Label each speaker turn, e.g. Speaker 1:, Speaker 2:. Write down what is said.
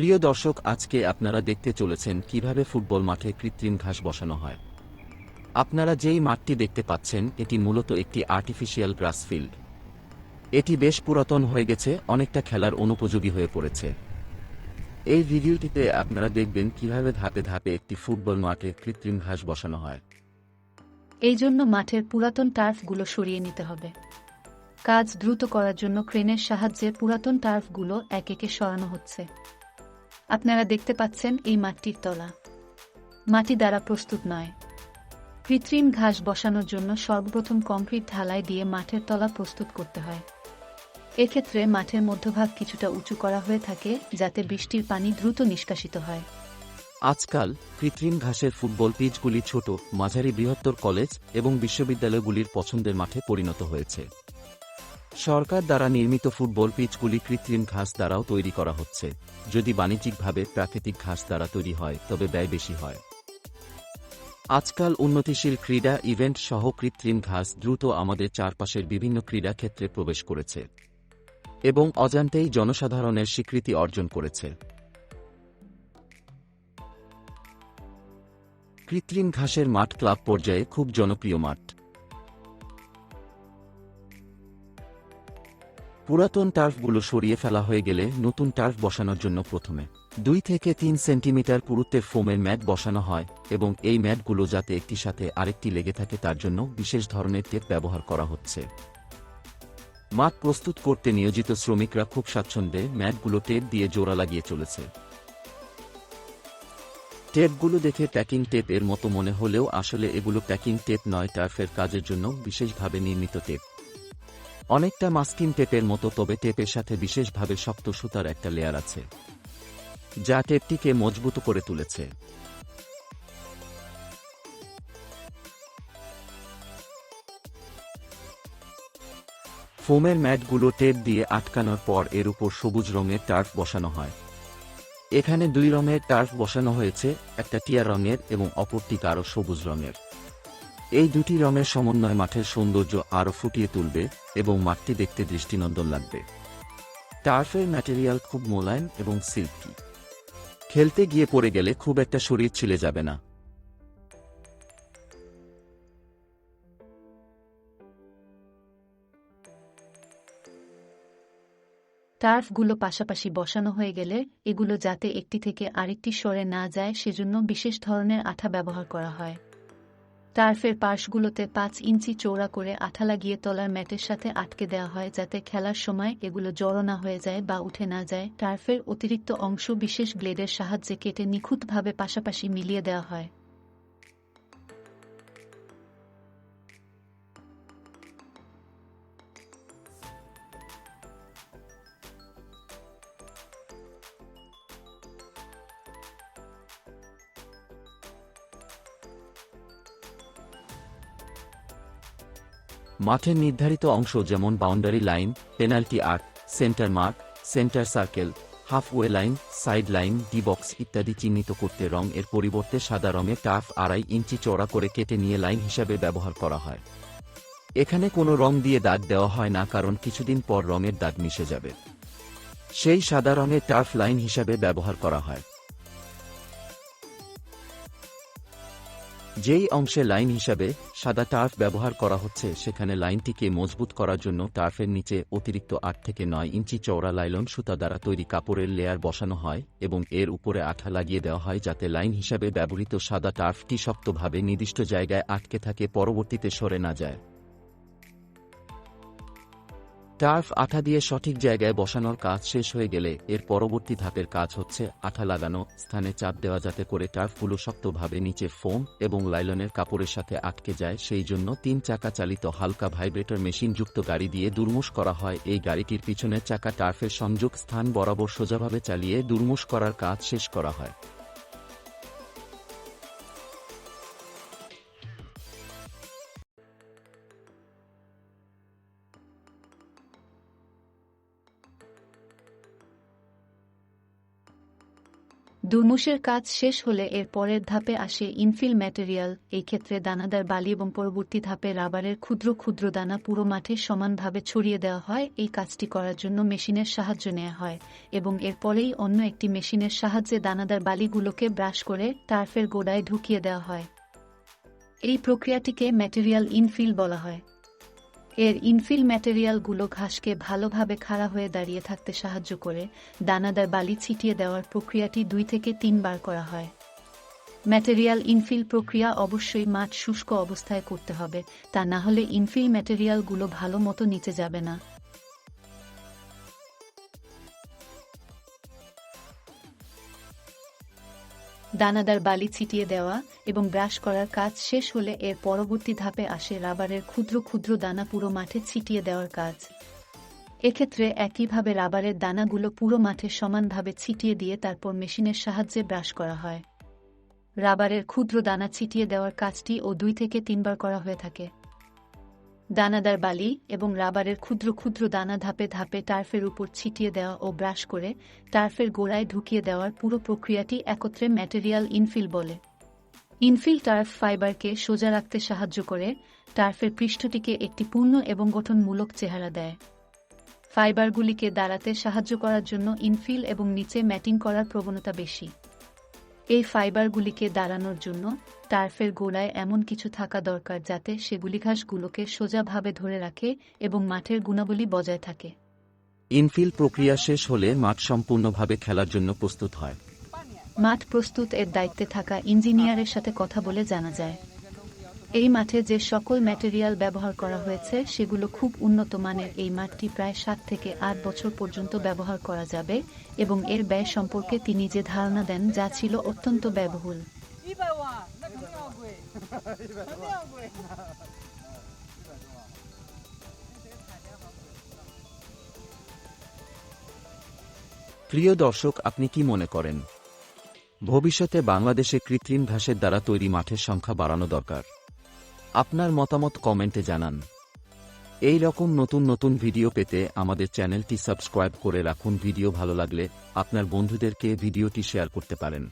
Speaker 1: প্রিয় দর্শক, আজকে আপনারা দেখতে চলেছেন কীভাবে ফুটবল মাঠে কৃত্রিম ঘাস বসানো হয়। আপনারা যেই মাঠটি দেখতে পাচ্ছেন, এটি মূলত একটি আর্টিফিশিয়াল গ্রাস ফিল্ড এটি বেশ পুরাতন হয়ে গেছে, অনেকটা খেলার অনুপযোগী হয়ে পড়েছে। এই ভিডিওটিতে আপনারা দেখবেন কীভাবে ধাপে ধাপে একটি ফুটবল মাঠে কৃত্রিম ঘাস বসানো হয়।
Speaker 2: এই জন্য মাঠের পুরাতন টার্ফগুলো সরিয়ে নিতে হবে। কাজ দ্রুত করার জন্য ক্রেনের সাহায্যে পুরাতন টার্ফগুলো এক একে সরানো হচ্ছে। আপনারা দেখতে পাচ্ছেন এই মাটির তলা। মাটি দ্বারা প্রস্তুত নয়। কৃত্রিম ঘাস বসানোর জন্য সর্বপ্রথম কংক্রিট ঢালাই দিয়ে মাঠের তলা প্রস্তুত করতে হয়। এক্ষেত্রে মাঠের মধ্যভাগ কিছুটা উঁচু করা হয়ে থাকে যাতে বৃষ্টির পানি দ্রুত নিষ্কাশিত হয়।
Speaker 1: আজকাল কৃত্রিম ঘাসের ফুটবল পিচগুলি ছোট, মাঝারি বৃহত্তর কলেজ এবং বিশ্ববিদ্যালয়গুলির পছন্দের মাঠে পরিণত হয়েছে। সরকার দ্বারা নির্মিত ফুটবল পিচগুলি কৃত্রিম ঘাস দ্বারাও তৈরি করা হচ্ছে। যদি বাণিজ্যিকভাবে প্রাকৃতিক ঘাস দ্বারা তৈরি হয়, তবে ব্যয় বেশি হয়। আজকাল উন্নতিশীল ক্রীড়া ইভেন্ট সহ কৃত্রিম ঘাস দ্রুত আমাদের চারপাশের বিভিন্ন ক্রীড়া ক্ষেত্রে প্রবেশ করেছে এবং অজান্তেই জনসাধারণের স্বীকৃতি অর্জন করেছে। কৃত্রিম ঘাসের মাঠ ক্লাব পর্যায়ে খুব জনপ্রিয় মাঠ। পুরাতন টার্ফগুলো সরিয়ে ফেলা হয়ে গেলে নতুন টার্ফ বসানোর জন্য প্রথমে দুই থেকে তিন সেন্টিমিটার পুরুত্বের ফোমের ম্যাট বসানো হয় এবং এই ম্যাটগুলো যাতে একটি সাথে আরেকটি লেগে থাকে তার জন্য বিশেষ ধরনের টেপ ব্যবহার করা হচ্ছে। মাঠ প্রস্তুত করতে নিয়োজিত শ্রমিকরা খুব স্বাচ্ছন্দ্যে ম্যাটগুলো টেপ দিয়ে জোড়া লাগিয়ে চলেছে। টেপগুলো দেখে প্যাকিং টেপ এর মতো মনে হলেও আসলে এগুলো প্যাকিং টেপ নয়, টার্ফের কাজের জন্য বিশেষভাবে নির্মিত টেপ। অনেকটা মাস্কিং টেপের মতো, তবে টেপের সাথে বিশেষভাবে শক্ত সুতার একটা লেয়ার আছে, যা টেপটিকে মজবুত করে তুলেছে। ফোমের ম্যাটগুলো টেপ দিয়ে আটকানোর পর এর উপর সবুজ রঙের টার্ফ বসানো হয়। এখানে দুই রঙের টার্ফ বসানো হয়েছে, একটা টিয়া রঙের এবং অপরটি কারও সবুজ রঙের। এই দুটি রঙের সমন্বয় মাঠের সৌন্দর্য আরও ফুটিয়ে তুলবে এবং মাঠটি দেখতে দৃষ্টিনন্দন লাগবে। টার্ফের ম্যাটেরিয়াল খুব মোলায়েম এবং সিল্কি। খেলতে গিয়ে পড়ে গেলে খুব একটা শরীর ছিলে যাবে না।
Speaker 2: টার্ফগুলো পাশাপাশি বসানো হয়ে গেলে এগুলো যাতে একটি থেকে আরেকটি সরে না যায়, সেজন্য বিশেষ ধরনের আঠা ব্যবহার করা হয়। টার্ফের পাশগুলোতে পাঁচ ইঞ্চি চৌড়া করে আঠা লাগিয়ে তলার ম্যাটের সাথে আটকে দেওয়া হয় যাতে খেলার সময় এগুলো জড়ো না হয়ে যায় বা উঠে না যায়। টার্ফের অতিরিক্ত অংশ বিশেষ ব্লেডের সাহায্যে কেটে নিখুঁতভাবে পাশাপাশি মিলিয়ে দেওয়া হয়।
Speaker 1: মাঠের নির্ধারিত অংশ যেমন boundary line penalty arc centre mark centre circle halfway line side line D box ইত্যাদি চিহ্নিত করতে রং এর পরিবর্তে সাদা রঙের টাফ আড়াই ইঞ্চি চওড়া করে কেটে নিয়ে লাইন হিসাবে ব্যবহার করা হয়। এখানে কোনো রং দিয়ে দাগ দেওয়া হয় না কারণ কিছুদিন পর রঙের দাগ মিশে যাবে। সেই সাদা রঙের টার্ফ লাইন হিসাবে ব্যবহার করা হয়। যেই অংশে লাইন হিসাবে সাদা টার্ফ ব্যবহার করা হচ্ছে, সেখানে লাইনটিকে মজবুত করার জন্য টার্ফের নিচে অতিরিক্ত আট থেকে নয় ইঞ্চি চওড়া লাইলন সুতা দ্বারা তৈরি কাপড়ের লেয়ার বসানো হয় এবং এর উপরে আঠা লাগিয়ে দেওয়া হয় যাতে লাইন হিসাবে ব্যবহৃত সাদা টার্ফটি শক্তভাবে নির্দিষ্ট জায়গায় আটকে থাকে, পরবর্তীতে সরে না যায়। টার্ফ আঠা দিয়ে সঠিক জায়গায় বসানোর কাজ শেষ হয়ে গেলে এর পরবর্তী ধাপের কাজ হচ্ছে আঠা লাগানো, স্থানে চাপ দেওয়া যাতে করে টার্ফগুলো শক্তভাবে নিচে ফোম এবং লাইলনের কাপড়ের সাথে আটকে যায়, সেই জন্য তিন চাকা চালিত হালকা ভাইব্রেটর মেশিন যুক্ত গাড়ি দিয়ে দুর্মুষ করা হয়। এই গাড়িটির পিছনের চাকা টার্ফের সংযোগ স্থান বরাবর সোজাভাবে চালিয়ে দুর্মুষ করার কাজ শেষ করা হয়।
Speaker 2: দুর্মুষের কাজ শেষ হলে এর পরের ধাপে আসে ইনফিল ম্যাটেরিয়াল। এই ক্ষেত্রে দানাদার বালি এবং পরবর্তী ধাপে রাবারের ক্ষুদ্র ক্ষুদ্র দানা পুরো মাঠে সমানভাবে ছড়িয়ে দেওয়া হয়। এই কাজটি করার জন্য মেশিনের সাহায্য নেওয়া হয় এবং এরপরেই অন্য একটি মেশিনের সাহায্যে দানাদার বালিগুলোকে ব্রাশ করে টার্ফের গোড়ায় ঢুকিয়ে দেওয়া হয়। এই প্রক্রিয়াটিকে ম্যাটেরিয়াল ইনফিল বলা হয়। এর ইনফিল ম্যাটেরিয়ালগুলো ঘাসকে ভালোভাবে খাড়া হয়ে দাঁড়িয়ে থাকতে সাহায্য করে দানাদার বালি ছিটিয়ে দেওয়ার প্রক্রিয়াটি দুই থেকে তিনবার করা হয়। ম্যাটেরিয়াল ইনফিল প্রক্রিয়া অবশ্যই মাঠ শুষ্ক অবস্থায় করতে হবে, তা না হলে ইনফিল ম্যাটেরিয়ালগুলো ভালো মতো নিচে যাবে না। দানাদার বালি ছিটিয়ে দেওয়া এবং ব্রাশ করার কাজ শেষ হলে এর পরবর্তী ধাপে আসে রাবারের ক্ষুদ্র ক্ষুদ্র দানা পুরো মাঠে ছিটিয়ে দেওয়ার কাজ। এক্ষেত্রে একইভাবে রাবারের দানাগুলো পুরো মাঠে সমানভাবে ছিটিয়ে দিয়ে তারপর মেশিনের সাহায্যে ব্রাশ করা হয়। রাবারের ক্ষুদ্র দানা ছিটিয়ে দেওয়ার কাজটি ও দুই থেকে তিনবার করা হয়ে থাকে। দানাদার বালি এবং রাবারের ক্ষুদ্র ক্ষুদ্র দানা ধাপে ধাপে টার্ফের উপর ছিটিয়ে দেওয়া ও ব্রাশ করে টার্ফের গোড়ায় ঢুকিয়ে দেওয়ার পুরো প্রক্রিয়াটি একত্রে ম্যাটেরিয়াল ইনফিল বলে। ইনফিল টার্ফ ফাইবারকে সোজা রাখতে সাহায্য করে, টার্ফের পৃষ্ঠটিকে একটি পূর্ণ এবং গঠনমূলক চেহারা দেয়। ফাইবারগুলিকে দাঁড়াতে সাহায্য করার জন্য ইনফিল এবং নিচে ম্যাটিং করার প্রবণতা বেশি। এই ফাইবারগুলিকে দাঁড়ানোর জন্য টার্ফের গোড়ায় এমন কিছু থাকা দরকার যাতে সেগুলি ঘাসগুলোকে সোজাভাবে ধরে রাখে এবং মাঠের গুণাবলী বজায় থাকে।
Speaker 1: ইনফিল প্রক্রিয়া শেষ হলে মাঠ সম্পূর্ণভাবে খেলার জন্য প্রস্তুত হয়।
Speaker 2: মাঠ প্রস্তুত এর দায়িত্বে থাকা ইঞ্জিনিয়ারের সাথে কথা বলে জানা যায়। এই মাঠে যে সকল ম্যাটেরিয়াল ব্যবহার করা হয়েছে, সেগুলো খুব উন্নত মানের। এই মাঠটি প্রায় সাত থেকে আট বছর পর্যন্ত ব্যবহার করা যাবে এবং এর ব্যয় সম্পর্কে তিনি যে ধারণা দেন, যা ছিল অত্যন্ত ব্যয়বহুল।
Speaker 1: প্রিয় দর্শক, আপনি কি মনে করেন? ভবিষ্যতে বাংলাদেশে কৃত্রিম ঘাসের দ্বারা তৈরি মাঠের সংখ্যা বাড়ানো দরকার। আপনার মতামত কমেন্টে জানান। এই রকম নতুন নতুন ভিডিও পেতে আমাদের চ্যানেলটি সাবস্ক্রাইব করে রাখুন। ভিডিও ভালো লাগলে আপনার বন্ধুদেরকে ভিডিওটি শেয়ার করতে পারেন।